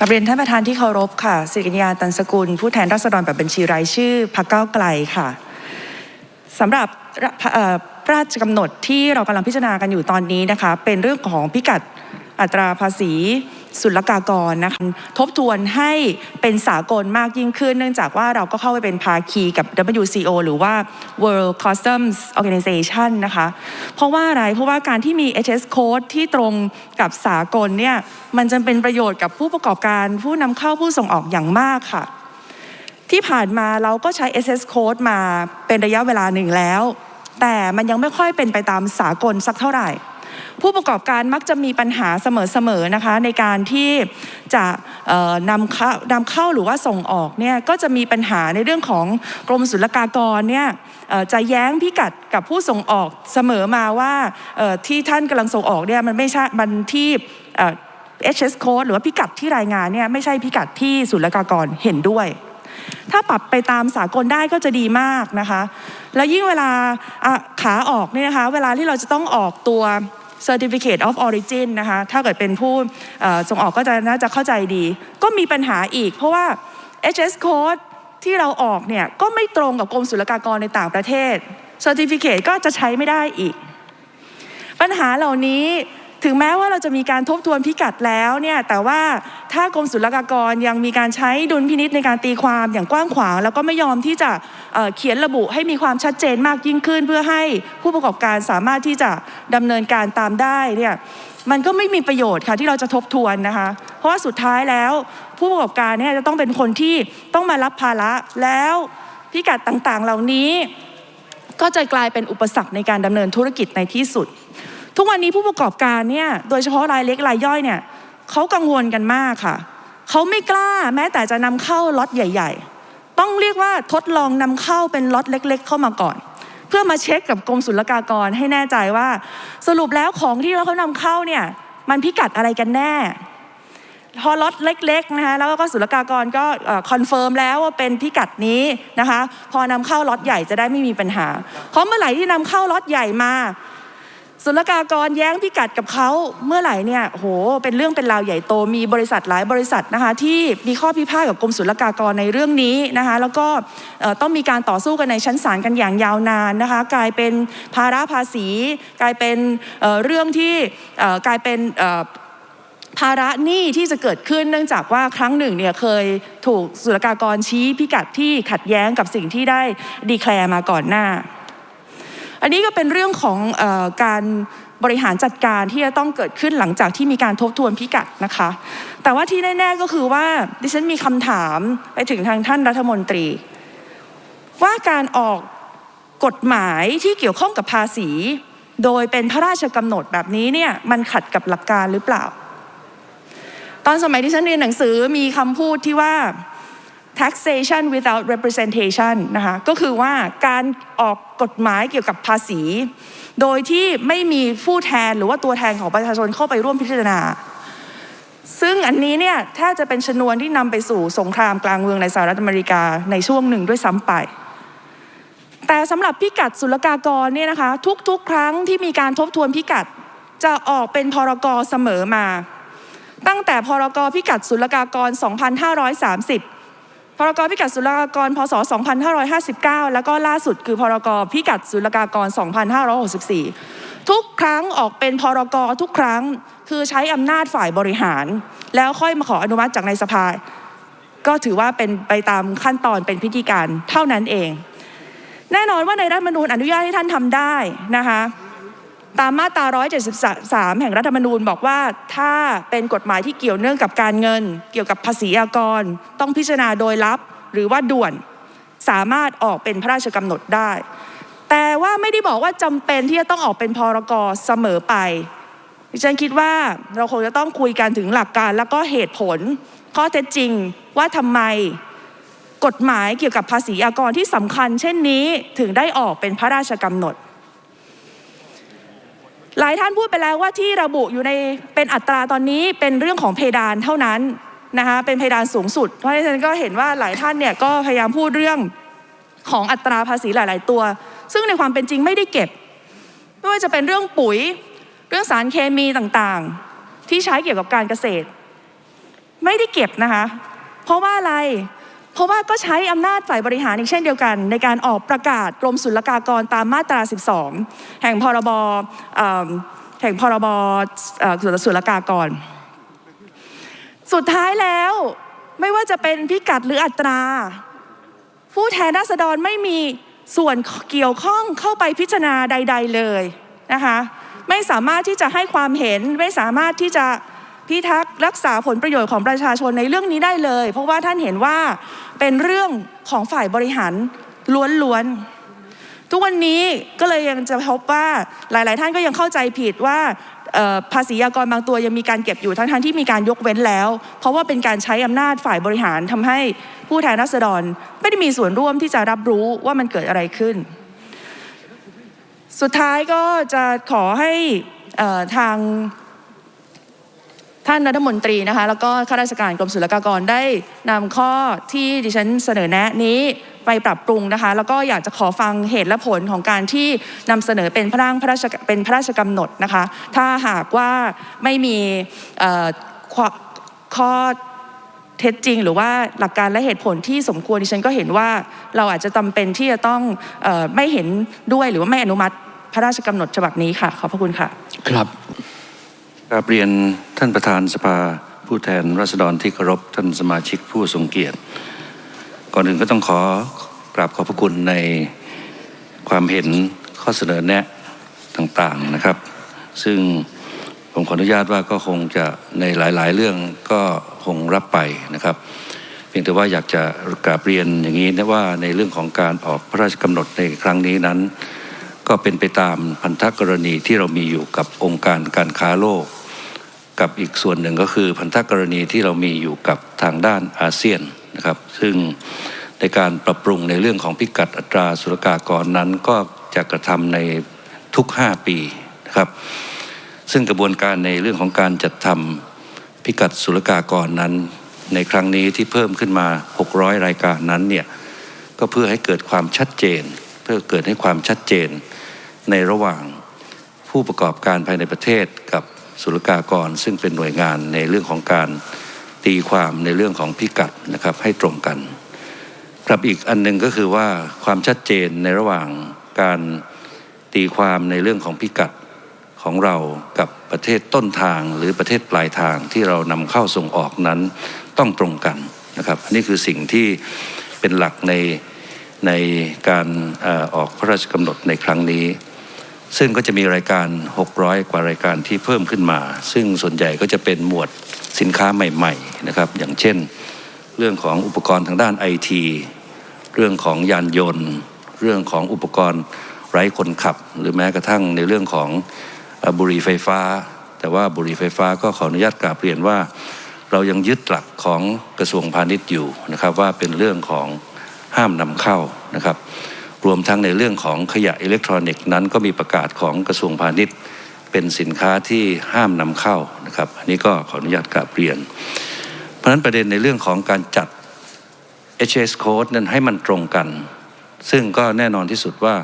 กับเรียนท่านประธานที่เคารพค่ะสิริญญาตันสกุล ผู้แทนราษฎรแบบบัญชีรายชื่อพรรคก้าวไกลค่ะสำหรับพระราชกำหนดที่เรากำลังพิจารณากันอยู่ตอนนี้นะคะ เป็นเรื่องของพิกัดอัตราภาษี ศุลกากรนะคะทบทวนให้เป็นสากลมากยิ่งขึ้น เนื่องจากว่าเราก็เข้าไปเป็นภาคีกับ WCO หรือว่า World Customs Organization นะคะ เพราะว่าอะไร เพราะว่าการที่มี HS code ที่ตรงกับสากลเนี่ยมันจะเป็นประโยชน์กับผู้ประกอบการผู้นำเข้าผู้ส่งออกอย่างมากค่ะ ที่ผ่านมาเราก็ใช้ SS code มาเป็นระยะเวลาหนึ่งแล้ว แต่มันยังไม่ค่อยเป็นไปตามสากลสักเท่าไหร่ ผู้ประกอบการมักจะมีปัญหาเสมอๆนะคะ ในการที่จะนำเข้านำเข้าหรือว่าส่งออกเนี่ยก็จะมีปัญหาในเรื่องของกรมศุลกากรเนี่ยจะแย้งพิกัดกับผู้ส่งออกเสมอมาว่าที่ท่านกำลังส่งออกเนี่ยมันไม่ใช่มันที่ HS code หรือว่าพิกัดที่รายงานเนี่ยไม่ใช่พิกัดที่ศุลกากรเห็นด้วย ถ้าปรับไปตามสากลได้ก็จะดีมากนะคะ แล้วยิ่งเวลาขาออกเนี่ยนะคะ เวลาที่เราจะต้องออกตัว Certificate of Origin นะคะถ้าเกิดเป็นผู้ส่งออกก็จะน่าจะเข้าใจดี ก็มีปัญหาอีก เพราะว่า HS code ที่เราออกเนี่ยก็ไม่ตรงกับกรมศุลกากรในต่างประเทศ Certificate ก็จะใช้ไม่ได้อีก ปัญหาเหล่านี้ ถึงแม้ว่าเราจะมีการทบทวนพิกัดแล้วเนี่ยแต่ว่าถ้ากรมศุลกากรยังมีการใช้ดุลพินิษในการตีความอย่างกว้างขวางแล้วก็ไม่ยอมที่จะเเขียนระบุให้มีความชัดเจนมากยิ่งขึ้น เพื่อให้ผู้ประกอบการสามารถที่จะดำเนินการตามได้เนี่ยมันก็ไม่มีประโยชน์ค่ะที่เราจะทบทวนนะคะ เพราะว่าสุดท้ายแล้วผู้ประกอบการเนี่ยจะต้องเป็นคนที่ต้องมารับภาระแล้วพิกัดต่างๆเหล่านี้ ก็จะกลายเป็นอุปสรรคในการดำเนินธุรกิจในที่สุด ทุกวันนี้ผู้ประกอบการเนี่ยโดยเฉพาะรายเล็กรายย่อยเนี่ยเขากังวลกันมากค่ะ เขาไม่กล้าแม้แต่จะนำเข้าล็อตใหญ่ ๆ ต้องเรียกว่าทดลองนำเข้าเป็นล็อตเล็ก ๆ เข้ามาก่อน เพื่อมาเช็คกับกรมศุลกากรให้แน่ใจว่า สรุปแล้วของที่เขานำเข้าเนี่ยมันพิกัดอะไรกันแน่ พอล็อตเล็กๆนะคะแล้วก็ศุลกากรก็คอนเฟิร์มแล้วว่าเป็นพิกัดนี้นะคะ พอนำเข้าล็อตใหญ่จะได้ไม่มีปัญหาเพราะเมื่อไหร่ที่นำเข้าล็อตใหญ่มา ศุลกากรแย้งพิกัดกับเขาเมื่อไหร่เนี่ยโหเป็นเรื่องเป็นราวใหญ่โตมีบริษัทหลายบริษัทนะคะที่มีข้อพิพาทกับกรมศุลกากรในเรื่องนี้นะคะแล้วก็ต้องมีการต่อสู้กันในชั้นศาลกันอย่างยาวนานนะคะกลายเป็นภาระภาษี กลายเป็นเรื่องที่กลายเป็นภาระหนี้ที่จะเกิดขึ้นเนื่องจากว่าครั้งหนึ่งเนี่ยเคยถูกศุลกากรชี้พิกัดที่ขัดแย้งกับสิ่งที่ได้ดีแคลร์มาก่อนหน้า อันนี้ก็เป็นเรื่องของอการบริหารจัดการที่จะต้องเกิดขึ้นหลังจากที่มีการทบทวนพิกัดนะคะ แต่ว่าที่แน่ๆก็คือว่าดิฉันมีคำถามไปถึงทางท่านรัฐมนตรี ว่าการออกกฎหมายที่เกี่ยวข้องกับภาษี โดยเป็นพระราชกำหนดแบบนี้เนี่ยมันขัดกับหลักการหรือเปล่า ตอนสมัยที่ฉันเรียนหนังสือมีคำพูดที่ว่า taxation without representation นะคะ ก็คือว่าการออกกฎหมายเกี่ยวกับภาษี โดยที่ไม่มีผู้แทนหรือว่าตัวแทนของประชาชนเข้าไปร่วมพิจารณา ซึ่งอันนี้เนี่ยถ้าจะเป็นชนวนที่นำไปสู่สงครามกลางเมืองในสหรัฐอเมริกาในช่วงหนึ่งด้วยซ้ำไป แต่สำหรับพิกัดศุลกากรเนี่ยนะคะทุกๆ ครั้งที่มีการทบทวนพิกัดจะออกเป็นพรกเสมอมา ตั้งแต่พรกพิกัดศุลกากร 2530 พรกพิกัดศุลกากร พศ 2559 แล้วก็ล่าสุดคือพรกพิกัดศุลกากร 2564 ทุกครั้งออกเป็นพรกทุกครั้งคือใช้อำนาจฝ่ายบริหาร แล้วค่อยมาขออนุมัติจากในสภา ก็ถือว่าเป็นไปตามขั้นตอนเป็นพิธีการเท่านั้นเอง แน่นอนว่าในรัฐมนูญอนุญาตให้ท่านทำได้นะคะ ตามมาตรา 173 แห่งรัฐธรรมนูญบอกว่าถ้าเป็นกฎหมายที่เกี่ยวเนื่องกับการเงิน เกี่ยวกับภาษีอากร ต้องพิจารณาโดยลับหรือว่าด่วนสามารถออกเป็นพระราชกำหนดได้ แต่ว่าไม่ได้บอกว่าจำเป็นที่จะต้องออกเป็นพรกเสมอไปดิฉันคิดว่าเราคงจะต้องคุยกันถึงหลักการแล้วก็เหตุผล ข้อเท็จจริงว่าทำไมกฎหมายเกี่ยวกับภาษีอากรที่สำคัญ เช่นนี้ถึงได้ออกเป็นพระราชกำหนด หลายท่านพูดไปแล้วว่าที่ระบุอยู่ในเป็นอัตราตอนนี้เป็นเรื่องของเพดานเท่านั้นนะคะเป็นเพดานสูงสุด เพราะฉะนั้นก็เห็นว่าหลายท่านเนี่ยก็พยายามพูดเรื่องของอัตราภาษีหลาย ๆ ตัว ซึ่งในความเป็นจริงไม่ได้เก็บ ไม่ว่าจะเป็นเรื่องปุ๋ย เรื่องสารเคมีต่างๆ ที่ใช้เกี่ยวกับการเกษตร ไม่ได้เก็บนะคะ เพราะว่าอะไร เพราะว่าก็ใช้อำนาจฝ่ายบริหารอีกเช่นเดียวกัน ในการออกประกาศกรมศุลกากรตามมาตรา 12 แห่งพรบแห่งพรบศุลกากร สุดท้ายแล้วไม่ว่าจะเป็นพิกัดหรืออัตรา ผู้แทนราษฎรไม่มีส่วนเกี่ยวข้องเข้าไปพิจารณาใด ๆเลยนะคะไม่สามารถที่จะให้ความเห็นไม่สามารถที่จะพิทักษ์รักษาผลประโยชน์ของประชาชนในเรื่องนี้ได้เลย เพราะว่าท่านเห็นว่า เป็นเรื่องของฝ่ายบริหารล้วนๆ ทุกวันนี้ก็เลยยังจะพบว่าหลาย ๆ ท่านก็ยังเข้าใจผิดว่าภาษีอากรบางตัวยังมีการเก็บอยู่ทั้งๆที่มีการยกเว้นแล้ว เพราะว่าเป็นการใช้อำนาจฝ่ายบริหารทำให้ผู้แทนราษฎร ไม่ได้มีส่วนร่วมที่จะรับรู้ว่ามันเกิดอะไรขึ้น สุดท้ายก็จะขอให้ทาง ท่านรัฐมนตรีนะคะแล้วก็ข้าราชการกรมศุลกากรได้นำข้อที่ดิฉันเสนอแนะนี้ไปปรับปรุงนะคะ แล้วก็อยากจะขอฟังเหตุและผลของการที่นำเสนอเป็นพระร่างพระราชเป็นพระราชกำหนดนะคะ ถ้าหากว่าไม่มีข้อขอเท็จจริง หรือว่าหลักการและเหตุผลที่สมควรดิฉันก็เห็นว่าเราอาจจะจำเป็นที่จะต้องออไม่เห็นด้วยหรือว่าไม่อนุมัติพระราชกำหนดฉบับนี้ค่ะ ขอบพระคุณค่ะ ครับ กราบเรียนท่านประธานสภาผู้แทนราษฎรที่เคารพท่านสมาชิกผู้ทรงเกียรติ ก่อนอื่นก็ต้องขอกราบขอบพระคุณในความเห็นข้อเสนอแนะต่างๆนะครับ ซึ่งผมขออนุญาตว่าก็คงจะในหลายๆ เรื่องก็คงรับไปนะครับเพียงแต่ว่าอยากจะกราบเรียนอย่างนี้นะว่าในเรื่องของการออกพระราชกำหนดในครั้งนี้นั้น ก็เป็นไปตามพันธกรณีที่เรามีอยู่กับองค์การการค้าโลก กับอีกส่วนหนึ่งก็คือพันธกรณีที่เรามีอยู่กับทางด้านอาเซียนนะครับซึ่งในการปรับปรุงในเรื่องของพิกัดอัตราศุลกากรนั้นก็จะกระทำในทุก 5 ปีนะครับซึ่งกระบวนการในเรื่องของการจัดทำพิกัดศุลกากรนั้น ในครั้งนี้ที่เพิ่มขึ้นมา 600 รายการนั้นเนี่ยก็เพื่อให้เกิดความชัดเจน เพื่อเกิดให้ความชัดเจนในระหว่างผู้ประกอบการภายในประเทศกับ ศุลกากร ซึ่งเป็นหน่วยงานในเรื่องของการตีความในเรื่องของพิกัดนะครับให้ตรงกันกับอีกอันหนึ่งก็คือว่าความชัดเจนในระหว่างการตีความในเรื่องของพิกัดของเรากับประเทศต้นทางหรือประเทศปลายทางที่เรานำเข้าส่งออกนั้นต้องตรงกันนะครับนนี้คือสิ่งที่เป็นหลักในในการออกพระราชกำหนดในครั้งนี้ ซึ่งก็จะมีรายการ 600 กว่ารายการที่เพิ่มขึ้นมา ซึ่งส่วนใหญ่ก็จะเป็นหมวดสินค้าใหม่ๆนะครับ อย่างเช่น เรื่องของอุปกรณ์ทางด้านไอทีเรื่องของยานยนต์ เรื่องของอุปกรณ์ไร้คนขับ หรือแม้กระทั่งในเรื่องของบุหรี่ไฟฟ้า แต่ว่าบุหรี่ไฟฟ้าก็ขออนุญาตกราบเรียนว่า เรายังยึดหลักของกระทรวงพาณิชย์อยู่นะครับว่าเป็นเรื่องของห้ามนำเข้านะครับ รวมทั้งในเรื่องของขยะอิเล็กทรอนิกส์นั้นก็มีประกาศของกระทรวงพาณิชย์ เป็นสินค้าที่ห้ามนำเข้านะครับอันนี้ก็ขออนุญาตกราบเรียน เพราะฉะนั้นประเด็นในเรื่องของการจัด HS code นั้นให้มันตรงกัน ซึ่งก็แน่นอนที่สุดว่า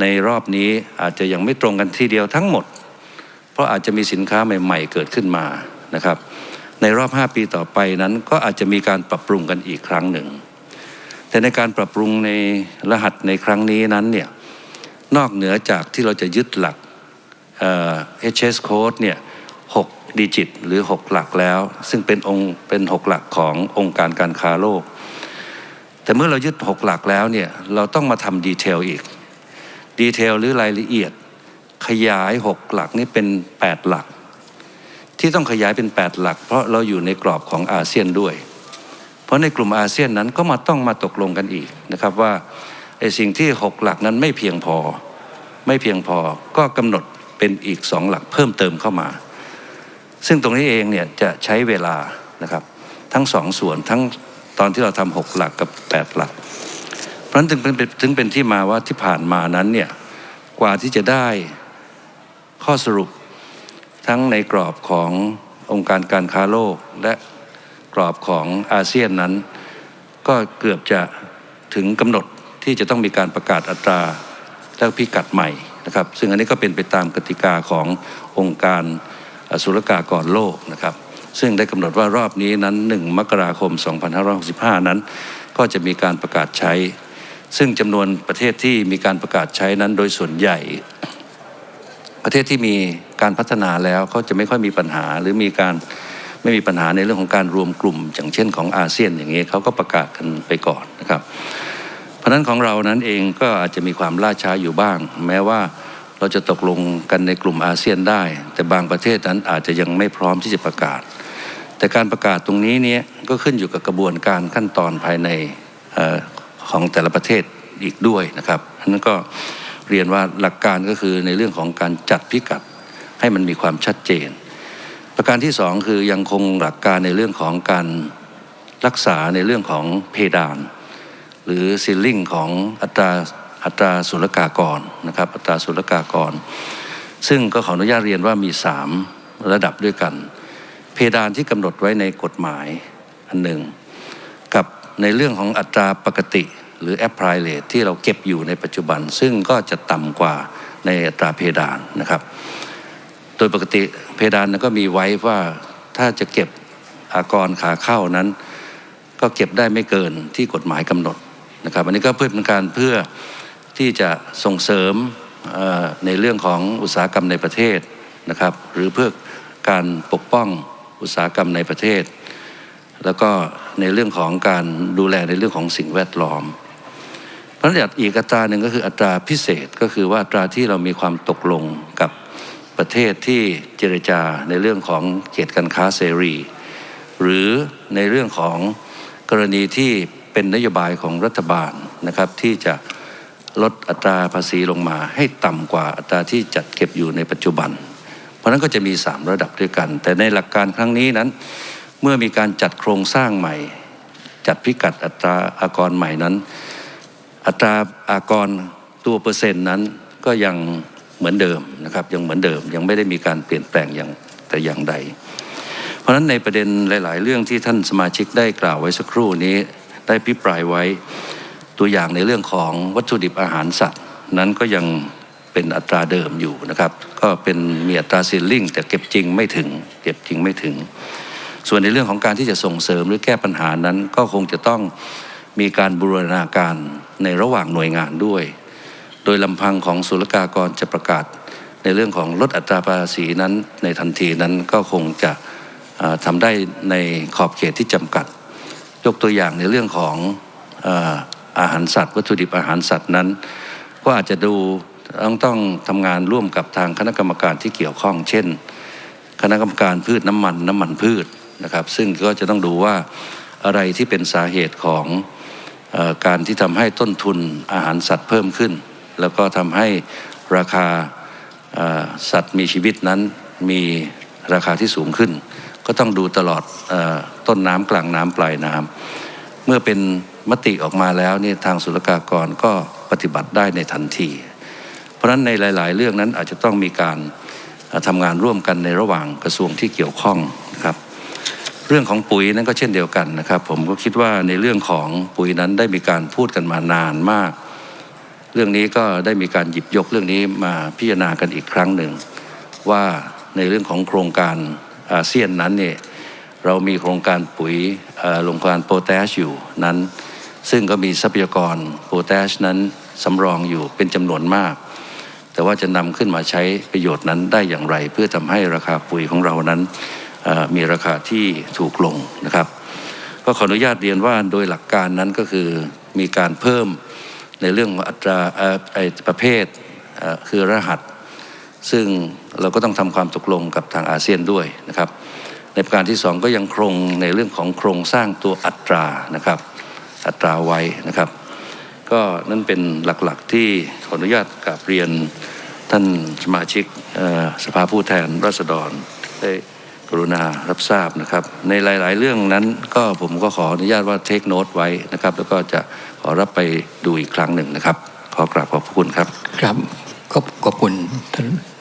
ในรอบนี้อาจจะยังไม่ตรงกันทีเดียวทั้งหมด เพราะอาจจะมีสินค้าใหม่ ๆ เกิดขึ้นมานะครับ ในรอบ 5 ปีต่อไปนั้นก็อาจจะมีการปรับปรุงกันอีกครั้งหนึ่ง แต่ในการปรับปรุงในรหัสในครั้งนี้นั้นเนี่ยนอกเหนือจากที่เราจะยึดหลักเอ่อ HS code เนี่ย6ดิจิตหรือ 6 หลักแล้ว ซึ่งเป็นองค์เป็น 6 หลักขององค์การการค้าโลก แต่เมื่อเรายึด 6 หลักแล้วเนี่ยเราต้องมาทำดีเทลอีกดีเทลหรือรายละเอียดขยาย 6 หลักนี้เป็น 8 หลัก ที่ต้องขยายเป็น 8 หลัก เพราะเราอยู่ในกรอบของอาเซียนด้วย เพราะในกลุ่มอาเซียนนั้นก็มาต้องมาตกลงกันอีกนะครับว่าไอ้สิ่งที่ 6 หลักนั้นไม่เพียงพอ ไม่เพียงพอก็กำหนดเป็นอีก 2 หลักเพิ่มเติมเข้ามา ซึ่งตรงนี้เองเนี่ยจะใช้เวลานะครับทั้งสองส่วนทั้งตอนที่เราทำหกหลักกับ 8 หลัก เพราะฉะนั้นถึงเป็นถึงเป็นที่มาว่าที่ผ่านมานั้นเนี่ยกว่าที่จะได้ข้อสรุปทั้งในกรอบขององค์การการค้าโลกและ กรอบของอาเซียนนั้น ก็เกือบจะถึงกำหนดที่จะต้องมีการประกาศอัตราและพิกัดใหม่นะครับ ซึ่งอันนี้ก็เป็นไปตามกติกาขององค์การศุลกากรโลกนะครับ ซึ่งได้กำหนดว่ารอบนี้นั้น 1 มกราคม 2565 นั้น ก็จะมีการประกาศใช้ ซึ่งจำนวนประเทศที่มีการประกาศใช้นั้นโดยส่วนใหญ่ ประเทศที่มีการพัฒนาแล้วเขาจะไม่ค่อยมีปัญหาหรือมีการ ไม่มีปัญหาในเรื่องของการรวมกลุ่ม อย่างเช่นของอาเซียนอย่างนี้ยเขาก็ประกาศกันไปก่อนนะครับ เพราะนั้นของเรานั้นเองก็อาจจะมีความล่าช้าอยู่บ้าง แม้ว่าเราจะตกลงกันในกลุ่มอาเซียนได้ แต่บางประเทศนั้นอาจจะยังไม่พร้อมที่จะประกาศ แต่การประกาศตรงนี้เนี่ยก็ขึ้นอยู่กับกระบวนการขั้นตอนภายในออของแต่ละประเทศอีกด้วยนะครับนั้นก็เรียนว่าหลักการก็คือในเรื่องของการจัดพิกัดให้มันมีความชัดเจน ประการที่สองคือยังคงหลักการในเรื่องของการรักษาในเรื่องของเพดาน หรือซีลลิงของอัตราอัตราศุลกากรนะครับอัตราศุลกากร ซึ่งก็ขออนุญาตเรียนว่ามี 3 ระดับด้วยกัน เพดานที่กำหนดไว้ในกฎหมายอันหนึ่ง กับในเรื่องของอัตราปกติ หรือ apply rate ที่เราเก็บอยู่ในปัจจุบัน ซึ่งก็จะต่ำกว่าในอัตราเพดานนะครับ ยปกติเพดานก็มีไว้ว่าถ้าจะเก็บอากรขาเข้านั้น ก็เก็บได้ไม่เกินที่กฎหมายกำหนดนะครับ อันนี้ก็เพื่อเป็นการเพื่อที่จะส่งเสริมในเรื่องของอุตสาหกรรมในประเทศนะครับ หรือเพื่อการปกป้องอุตสาหกรรมในประเทศ แล้วก็ในเรื่องของการดูแลในเรื่องของสิ่งแวดล้อมพระราชบัญญัติอีกอัตราหนึ่งก็คืออัตราพิเศษก็คือว่าอัตราที่เรามีความตกลงกับ ประเทศที่เจรจาในเรื่องของเขตการค้าเสรี หรือในเรื่องของกรณีที่เป็นนโยบายของรัฐบาลนะครับที่จะลดอัตราภาษีลงมา ให้ต่ำกว่าอัตราที่จัดเก็บอยู่ในปัจจุบัน เพราะฉะนั้นก็จะมี 3 ระดับด้วยกัน แต่ในหลักการครั้งนี้นั้น เมื่อมีการจัดโครงสร้างใหม่ จัดพิกัดอัตราอากรใหม่นั้น อัตราอากรตัวเปอร์เซ็นต์นั้นก็ยัง เหมือนเดิมนะครับยังเหมือนเดิมยังไม่ได้มีการเปลี่ยนแปลงอย่างแต่อย่างใด เพราะฉะนั้นในประเด็นหลาย ๆ เรื่องที่ท่านสมาชิกได้กล่าวไว้สักครู่นี้ได้พิปรายไว้ตัวอย่างในเรื่องของวัตถุดิบอาหารสัตว์ นั้นก็ยังเป็นอัตราเดิมอยู่นะครับ ก็เป็นมีอัตราซีลลิงแต่เก็บจริงไม่ถึง เก็บจริงไม่ถึง ส่วนในเรื่องของการที่จะส่งเสริมหรือแก้ปัญหานั้นก็คงจะต้องมีการบูรณาการในระหว่างหน่วยงานด้วย โดยลำพังของศุลกากรจะประกาศในเรื่องของลดอัตราภาษีนั้นในทันทีนั้นก็คงจะทำได้ในขอบเขตที่จำกัด ยกตัวอย่างในเรื่องของอาหารสัตว์ วัตถุดิบอาหารสัตว์นั้น ก็อาจจะดูต้องต้องทำงานร่วมกับทางคณะกรรมการที่เกี่ยวข้อง เช่น คณะกรรมการพืชน้ำมันน้ำมันพืชนะครับซึ่งก็จะต้องดูว่าอะไรที่เป็นสาเหตุของอการที่ทำให้ต้นทุนอาหารสัตว์เพิ่มขึ้น แล้วก็ทำให้ราคาสัตว์มีชีวิตนั้นมีราคาที่สูงขึ้น ก็ต้องดูตลอดอต้นน้ำกลางน้ำปลายน้ำเมื่อเป็นมติออกมาแล้วนี่ทางศุลกากรก็ปฏิบัติได้ในทันที เพราะฉะนั้นในหลาย ๆ เรื่องนั้นอาจจะต้องมีการทำงานร่วมกันในระหว่างกระทรวงที่เกี่ยวข้องนะครับเรื่องของปุ๋ยนั้นก็เช่นเดียวกันนะครับ ผมก็คิดว่าในเรื่องของปุ๋ยนั้นได้มีการพูดกันมานานมาก เรื่องนี้ก็ได้มีการหยิบยกเรื่องนี้มาพิจารณากันอีกครั้งหนึ่ง ว่าในเรื่องของโครงการอาเซียนนั้นเนี่ยเรามีโครงการปุ๋ยโรงการโพแทสอยู่นั้น ซึ่งก็มีทรัพยากรโพแทสนั้นสำรองอยู่เป็นจำนวนมาก แต่ว่าจะนำขึ้นมาใช้ประโยชน์นั้นได้อย่างไร เพื่อทำให้ราคาปุ๋ยของเรานั้นมีราคาที่ถูกลงนะครับ ก็ขออนุญาตเรียนว่าโดยหลักการนั้นก็คือมีการเพิ่ม ในเรื่องอัตราไอประเภทคือรหัส ซึ่งเราก็ต้องทำความตกลงกับทางอาเซียนด้วยนะครับ ในประการที่สองก็ยังคงในเรื่องของโครงสร้างตัวอัตรานะครับ อัตราไว้นะครับ ก็นั่นเป็นหลักๆที่ขออนุญาตกราบเรียนท่านสมาชิกสภาผู้แทนราษฎรได้ รุณารับทราบนะครับ ในหลาย ๆ เรื่องนั้นก็ผมก็ขออนุญาตว่าเทคโนตไว้นะครับ แล้วก็จะขอรับไปดูอีกครั้งหนึ่งนะครับ ขอกราบขอบคุณครับ ครับขอบขอบคุณท่าน